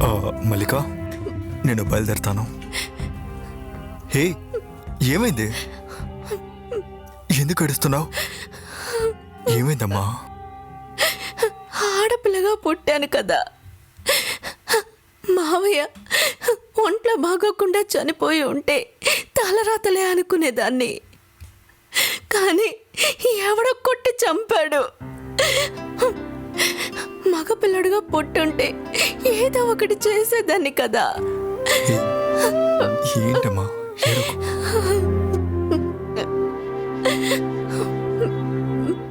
మల్లిక నేను బయలుదేరుతాను. హే ఏమైంది? ఎందుకు ఏడుస్తున్నావు? ఏమైందమ్మా? ఆడపిల్లగా పుట్టాను కదా. మావయ్య ఒంట్లో బాగోకుండా చనిపోయి ఉంటే తలరాతలే అనుకునేదాన్ని. కానీ ఎవడో కొట్టి చంపాడు. మగపిల్లడుగా పుట్టుంటే ఏదో ఒకటి చేసేదాన్ని కదా. ఏంటమ్మా?